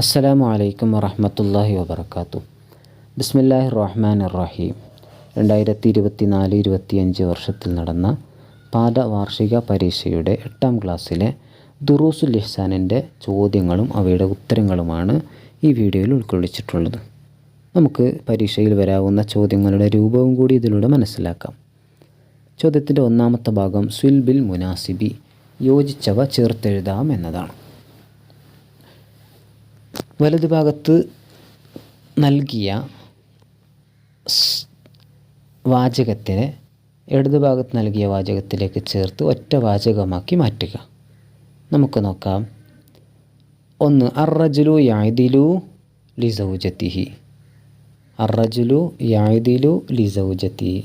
അസ്സലാമു അലൈക്കും വറഹമത്തല്ലാഹി വബർക്കാത്തു ബിസ്മില്ലാഹി റഹ്മാൻ റഹീം രണ്ടായിരത്തി ഇരുപത്തി നാല് ഇരുപത്തിയഞ്ച് വർഷത്തിൽ നടന്ന പാദവാർഷിക പരീക്ഷയുടെ എട്ടാം ക്ലാസ്സിലെ ദുറൂസുൽ ഇഹ്സാനിന്റെ ചോദ്യങ്ങളും അവയുടെ ഉത്തരങ്ങളുമാണ് ഈ വീഡിയോയിൽ ഉൾക്കൊള്ളിച്ചിട്ടുള്ളത്. നമുക്ക് പരീക്ഷയിൽ വരാവുന്ന ചോദ്യങ്ങളുടെ രൂപവും കൂടി ഇതിലൂടെ മനസ്സിലാക്കാം. ചോദ്യത്തിന്റെ ഒന്നാമത്തെ ഭാഗം സുൽബിൽ മുനാസിബി യോജിച്ചവ ചേർത്തെഴുതാം എന്നതാണ്. വലതുഭാഗത്ത് നൽകിയ വാചകത്തിനെ ഇടതുഭാഗത്ത് നൽകിയ വാചകത്തിലേക്ക് ചേർത്ത് ഒറ്റ വാചകമാക്കി മാറ്റുക. നമുക്ക് നോക്കാം. ഒന്ന് അറജുലു യാദിലു ലിസൗജത്തിഹി അറജുലു യാദിലു ലിസൗജത്തിഹി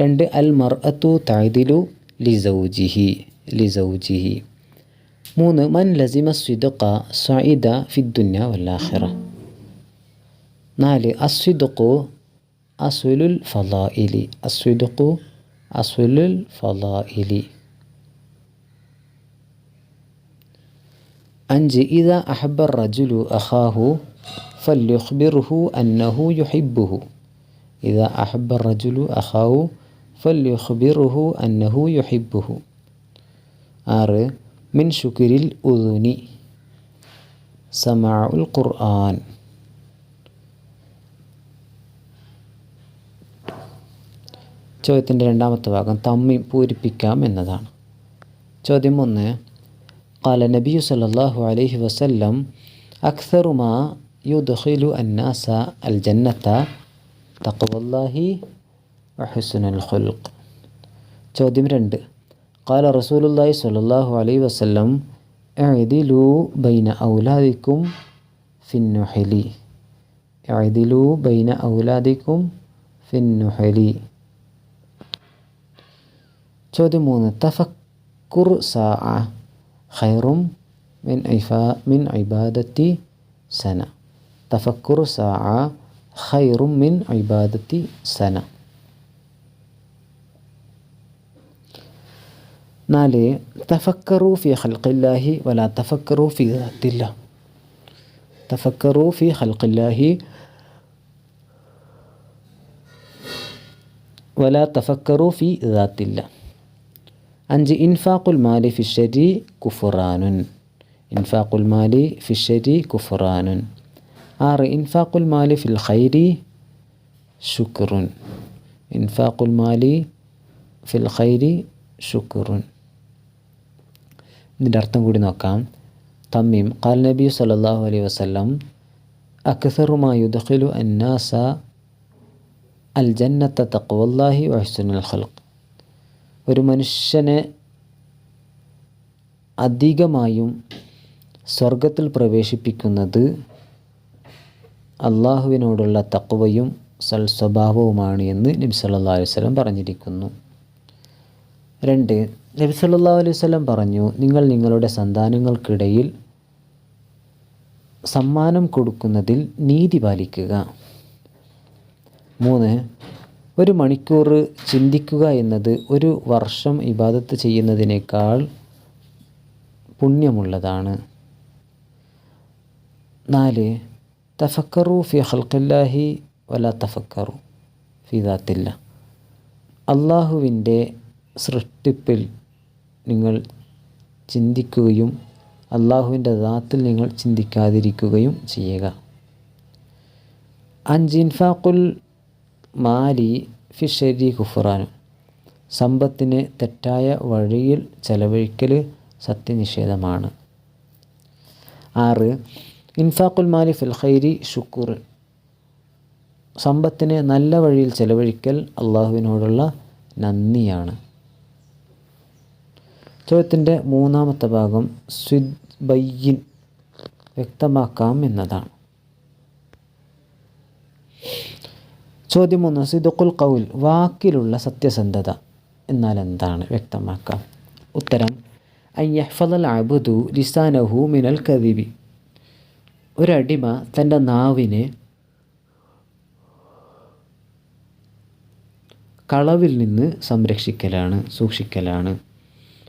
രണ്ട് അൽ മർഅത്തു തായ്തിലു ലിസൗജിഹി. ലിസൗജിഹി. من لزم الصدق سعيد في الدنيا والآخرة. نالي الصدق أصل الفضائل. الصدق أصل الفضائل. أنج إذا أحب الرجل أخاه فليخبره أنه يحبه. إذا أحب الرجل أخاه فليخبره أنه يحبه. أري മിൻ ഷുക്രിൽ ഉദുനി സമാഉൽ ഖുർആൻ ചോദ്യത്തിൻ്റെ രണ്ടാമത്തെ ഭാഗം തമ്മി പൂരിപ്പിക്കാം എന്നതാണ് ചോദ്യം ഒന്ന് قال النبي صلى الله عليه وسلم أكثر ما يدخل الناس الجنة تقوى الله وحسن الخلق ചോദ്യം രണ്ട് قال رسول الله صلى الله عليه وسلم اعدلوا بين أولادكم في النحل. اعدلوا بين أولادكم في النحل. تودمون تفكر ساعة خير من عفاء من عبادة سنة تفكر ساعة خير من عبادة سنة സന തഫക്കുർ സാ ഖൈറും മിൻ ഇബാദത്തി സന നാല് തഫക്കറു ഫി ഖൽഖില്ലാഹി വല തഫക്കറു ഫി ദാത്തില്ല തഫക്കറു ഫി ഖൽഖില്ലാഹി വല തഫക്കറു ഫി ദാത്തില്ല അഞ്ച് ഇൻഫാഖുൽ മാലി ഫിഷരി കുഫുറാനുൻ ഇൻഫാഖുൽ മാലി ഫിഷരി കുഫുറാനുൻ ആറ് ഇൻഫാഖുൽ മാലി ഫിൽ ഖൈരി ശുക്റുൻ ഇൻഫാഖുൽ മാലി ഫിൽ ഖൈരി ശുക്റുൻ ഇതിന്റെ അർത്ഥം കൂടി നോക്കാം. തമ്മീം ഖാൽ നബി സല്ലല്ലാഹു അലൈഹി വസ്ലം അക്സറുമാ യുദ്ഖിലു അന്നാസ അൽ ജന്നത്ത തക്വല്ലാഹി വഹ്സുനുൽ ഖൽഖ്. ഒരു മനുഷ്യനെ അധികമായും സ്വർഗത്തിൽ പ്രവേശിപ്പിക്കുന്നത് അള്ളാഹുവിനോടുള്ള തക്വയും സൽസ്വഭാവവുമാണ് എന്ന് നബി സല്ലല്ലാഹു അലൈഹി വസല്ലം പറഞ്ഞിരിക്കുന്നു. രണ്ട് നബി സല്ലല്ലാഹു അലൈഹി വസല്ലം പറഞ്ഞു നിങ്ങൾ നിങ്ങളുടെ സന്താനങ്ങൾക്കിടയിൽ സമ്മാനം കൊടുക്കുന്നതിൽ നീതി പാലിക്കുക. മൂന്ന് ഒരു മണിക്കൂർ ചിന്തിക്കുക എന്നത് ഒരു വർഷം ഇബാദത്ത് ചെയ്യുന്നതിനേക്കാൾ പുണ്യമുള്ളതാണ്. നാല് തഫക്കറു ഫി ഹൽക്കല്ലാഹി വല തഫക്കറു ഫി ദാത്തില്ല. അള്ളാഹുവിന്റെ സൃഷ്ടിപ്പിൽ നിങ്ങൾ ചിന്തിക്കുകയും അള്ളാഹുവിന്റെ ദാത്തിൽ നിങ്ങൾ ചിന്തിക്കാതിരിക്കുകയും ചെയ്യുക. അഞ്ചിൻഫാക്കുൽ മാലി ഫിഷരി ഖുഫുറാനും സമ്പത്തിന് തെറ്റായ വഴിയിൽ ചെലവഴിക്കൽ സത്യനിഷേധമാണ്. ആറ് ഇൻഫാഖുൽ മാലി ഫിൽ ഖൈരി ഷുക്കൂർ സമ്പത്തിനെ നല്ല വഴിയിൽ ചെലവഴിക്കൽ അള്ളാഹുവിനോടുള്ള നന്ദിയാണ്. ചോദ്യത്തിന്റെ മൂന്നാമത്തെ ഭാഗം സ്വിദ് ബയ്യിൻ വ്യക്തമാക്കാം എന്നതാണ്. ചോദ്യം ഒന്ന് സിദുക്കുൽ കൗൽ വാക്കിലുള്ള സത്യസന്ധത എന്നാൽ എന്താണ്? വ്യക്തമാക്കാം. ഉത്തരം അയ്യഹ്ഫദൽ അബുദു ലിസാനഹു മിനൽ കദിബി. ഒരടിമ തന്റെ നാവിനെ കളവിൽ നിന്ന് സംരക്ഷിക്കലാണ് സൂക്ഷിക്കലാണ്.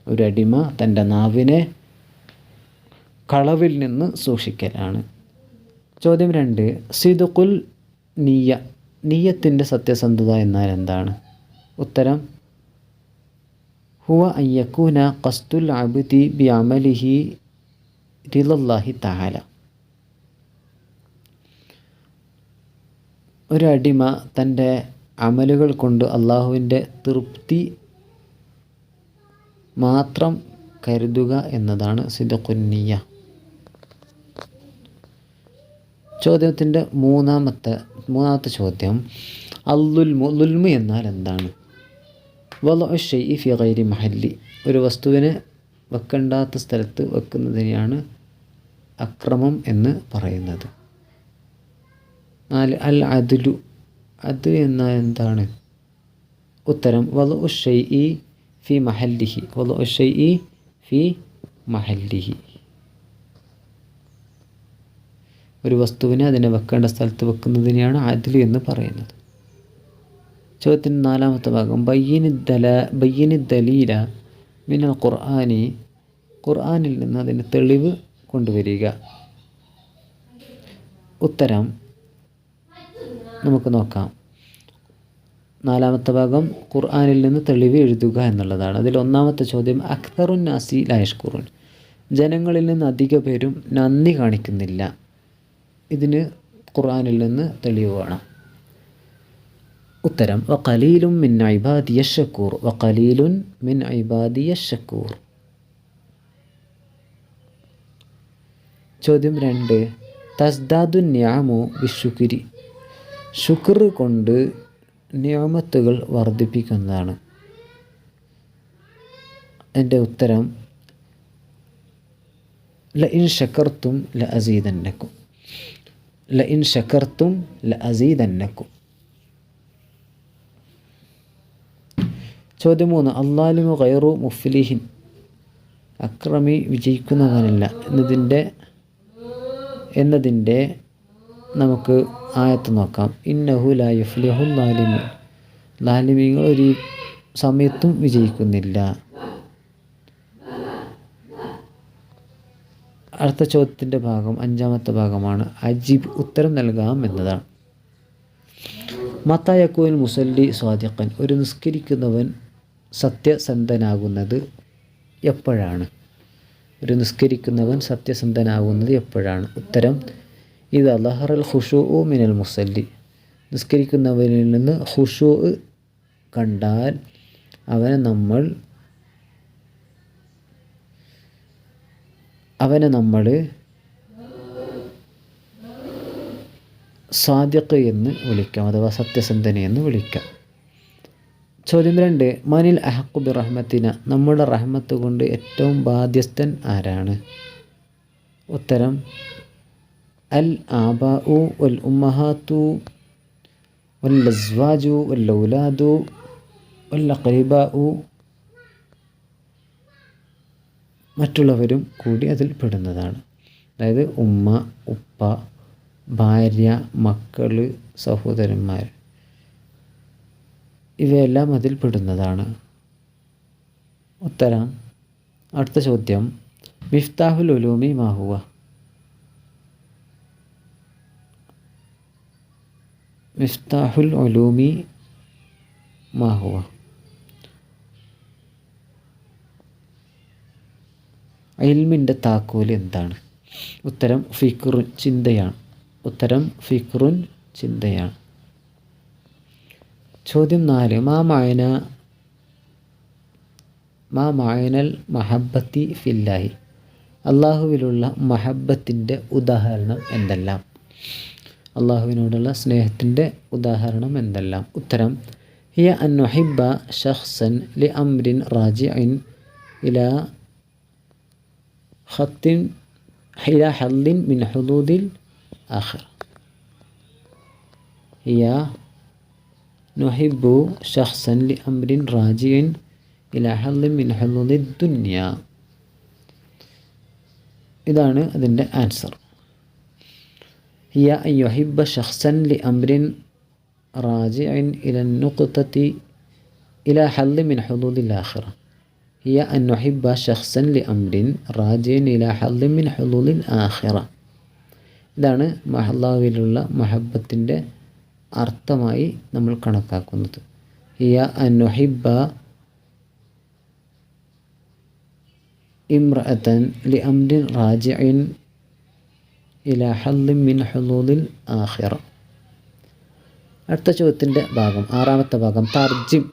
ഒരടിമ തന്റെ നാവിനെ കളവിൽ നിന്ന് സൂക്ഷിക്കലാണ്. ചോദ്യം രണ്ട് സിദുക്കുൽ നീയ നീയത്തിന്റെ സത്യസന്ധത എന്നാൽ എന്താണ്? ഉത്തരം ഹുവ അയ്യക്കൂന കസ്തുൽ അബ്ദി ബി അമലിഹി റിലല്ലാഹി താല ഒരടിമ തന്റെ അമലുകൾ കൊണ്ട് അള്ളാഹുവിന്റെ തൃപ്തി മാത്രം കരുതുക എന്നതാണ് സിദുക്കുന്നിയ ചോദ്യത്തിന്റെ മൂന്നാമത്തെ മൂന്നാമത്തെ ചോദ്യം അല്ലുൽമു ലുൽമു എന്നാൽ എന്താണ്? ഫി ഗൈരി മഹല്ലി. ഒരു വസ്തുവിനെ വെക്കണ്ടാത്ത സ്ഥലത്ത് വെക്കുന്നതിനെയാണ് അക്രമം എന്ന് പറയുന്നത്. നാല് അൽ അദുലു അത് എന്നാൽ എന്താണ്? ഉത്തരം വലു ഷെയ് ഫി മഹല്ലിഹി വലു ഷെയ് ഫി മഹല്ലിഹി ഒരു വസ്തുവിനെ അതിനെ വെക്കേണ്ട സ്ഥലത്ത് വെക്കുന്നതിനെയാണ് അതിൽ എന്ന് പറയുന്നത്. ചോദ്യത്തിന്റെ നാലാമത്തെ ഭാഗം ബയ്യനി ദല ബയ്യനി ദലീല മിനൽ ഖുർആാനി. ഖുർആാനിൽ നിന്ന് അതിന് തെളിവ് കൊണ്ടുവരിക. ഉത്തരം നമുക്ക് നോക്കാം. നാലാമത്തെ ഭാഗം ഖുർആാനിൽ നിന്ന് തെളിവ് എഴുതുക എന്നുള്ളതാണ്. അതിൽ ഒന്നാമത്തെ ചോദ്യം അക്തറുൻ നാസി ലായഷ്കുറുൻ ജനങ്ങളിൽ നിന്ന് അധിക പേരും നന്ദി കാണിക്കുന്നില്ല. ഇതിന് ഖുർആാനിൽ നിന്ന് തെളിവ് വേണം. ഉത്തരം വഖലീലും മിൻ ഐബാദിയ ഷക്കൂർ വഖലീലുൻ മിൻ ഐബാദിയ ഷക്കൂർ ചോദ്യം രണ്ട് തസ്ദാദുൻ ഞാമു ബിഷുക്കിരി ശുക്ർ കൊണ്ട് നിയമത്തുകൾ വർദ്ധിപ്പിക്കുന്നതാണ്. എന്റെ ഉത്തരം ല ഇൻ ഷക്കർത്തും ല അസീതന്നക്കും ല ഇൻ ഷക്കർത്തും ല അസീതന്നക്കും ചോദ്യം മൂന്ന് അള്ളാലിമു ഖൈറു മുഫ്ലിഹിൻ. അക്രമി വിജയിക്കുന്നവനല്ല. എന്നതിന്റെ എന്നതിന്റെ നമുക്ക് ആയത്ത് നോക്കാം. ഇന്നഹു ലായുഫ്ലിഹു ലാലിമി ലാലിമിങ്ങൾ ഒരു സമയത്തും വിജയിക്കുന്നില്ല. അടുത്ത ചോദ്യത്തിന്റെ ഭാഗം അഞ്ചാമത്തെ ഭാഗമാണ്. അജീബ് ഉത്തരം നൽകാം എന്നതാണ്. മത്തായക്കുവിൻ മുസല്ലി സ്വാദിഖൻ ഒരു നിസ്കരിക്കുന്നവൻ സത്യസന്ധനാകുന്നത് എപ്പോഴാണ്? ഒരു നിസ്കരിക്കുന്നവൻ സത്യസന്ധനാകുന്നത് എപ്പോഴാണ്? ഉത്തരം ഇത് അലഹറൽ ഖുഷു മിനൽ മുസല്ലി. നിസ്കരിക്കുന്നവരിൽ നിന്ന് ഹുഷു കണ്ടാൽ അവനെ നമ്മൾ അവനെ നമ്മൾ സാധ്യക്ക എന്ന് വിളിക്കാം അഥവാ സത്യസന്ധനെ എന്ന് വിളിക്കാം. ചോദ്യം രണ്ട് മനിൽ അഹക്കുബി റഹ്മത്തിന നമ്മുടെ റഹ്മത്ത് കൊണ്ട് ഏറ്റവും ബാധ്യസ്ഥൻ ആരാണ്? ഉത്തരം അൽ ആബാഉ വൽ ഉമ്മഹാത്തു വൽ അസ്വാജു വൽ വൽ അഖ്രീബാഉ മറ്റുള്ളവരും കൂടി അതിൽ പെടുന്നതാണ്. അതായത് ഉമ്മ ഉപ്പ ഭാര്യ മക്കൾ സഹോദരന്മാർ ഇവയെല്ലാം അതിൽ പെടുന്നതാണ്. ഉത്തരം അടുത്ത ചോദ്യം മിഫ്താഹുൽ ഉലൂമി മാഹുവ മിഫ്താഹുൽ ഉലൂമി മാഹുവ അയൽമിന്റെ താക്കോൽ എന്താണ്? ഉത്തരം ഫിക്റുൻ ചിന്തയാണ്. ഉത്തരം ഫിക്റുൻ ചിന്തയാണ്. ചോദ്യം നാല് മാ മായന മാ മായനൽ മഹബത്തി ഫില്ലാഹി. അള്ളാഹുവിലുള്ള മഹബത്തിന്റെ ഉദാഹരണം എന്തെല്ലാം? അള്ളാഹുവിനോടുള്ള സ്നേഹത്തിന്റെ ഉദാഹരണം എന്തെല്ലാം? ഉത്തരം ഹിയ അൻ ഷഹ്സൻ ലി അംരിൻ റാജിഇൻ ഇല ഹത്തിൻ ഇല ഹല്ലിൻ മിൻ ഹുദൂദിൽ ആഖിർ. ഹിയ നൊഹിബു ഷഹ്സൻ ലി അംരിൻ റാജിഇൻ ഇല ഹല്ലിൻ മിൻ ഹുദൂദിൽ ദുന്യ. ഇതാണ് അതിന്റെ ആൻസർ. യ യുഹിബ ഷഹ്സൻ ലി അംറിൻ റാജിൻ ഇല നുഖത്തി ഇല ഹല്ല് മിൻ ഹുദൂദിൽ ആഖിറ. യ അൻ നുഹിബ ഷഹ്സൻ ലി അംറിൻ റാജിൻ ഇല ഹല്ല് മിൻ ഹുദൂദിൽ ആഖിറ. ഇതാണ് മഹല്ലാവിലുള്ള മഹബത്തിന്റെ അർത്ഥമായി നമ്മൾ കണക്കാക്കുന്നത്. യ അനുഹിബ ഇമ്രഅത്തൻ ലി അംരിൻ റാജിൻ ഇല ഹല്ലി മിൻ ഹുലൂലിൽ ആഹിറ അടുത്ത ചോദ്യത്തിന്റെ ഭാഗം ആറാമത്തെ ഭാഗം തർജിം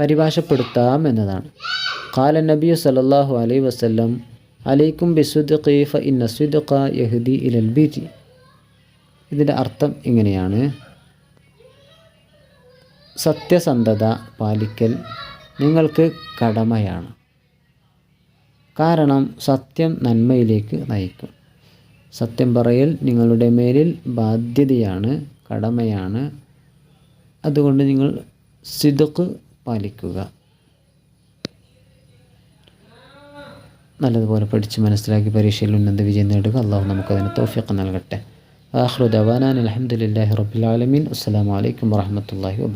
പരിഭാഷപ്പെടുത്താം എന്നതാണ്. കാല നബിയു സല്ലല്ലാഹു അലൈ വസ്ലം അലൈക്കും ബിസുദ്ഖി ഫ ഇന്ന സുദ്ഖ യഹ്ദി ഇലൽ ബിരി ഇതിന്റെ അർത്ഥം ഇങ്ങനെയാണ്. സത്യസന്ധത പാലിക്കൽ നിങ്ങൾക്ക് കടമയാണ്. കാരണം സത്യം നന്മയിലേക്ക് നയിക്കും. സത്യം പറയൽ നിങ്ങളുടെ മേലിൽ ബാധ്യതയാണ് കടമയാണ്. അതുകൊണ്ട് നിങ്ങൾ സിദുക്ക് പാലിക്കുക. നല്ലതുപോലെ പഠിച്ച് മനസ്സിലാക്കി പരീക്ഷയിൽ ഉന്നത വിജയം നേടുക. അള്ളാഹു നമുക്കതിന് തോഫിക്ക് നൽകട്ടെ. ആഹ്റുദവാനാൻ അലഹമുല്ലാഹി റബുലാലമീൻ അസ്സാം വലൈക്കും വാഹമത്തല്ലാഹി വാ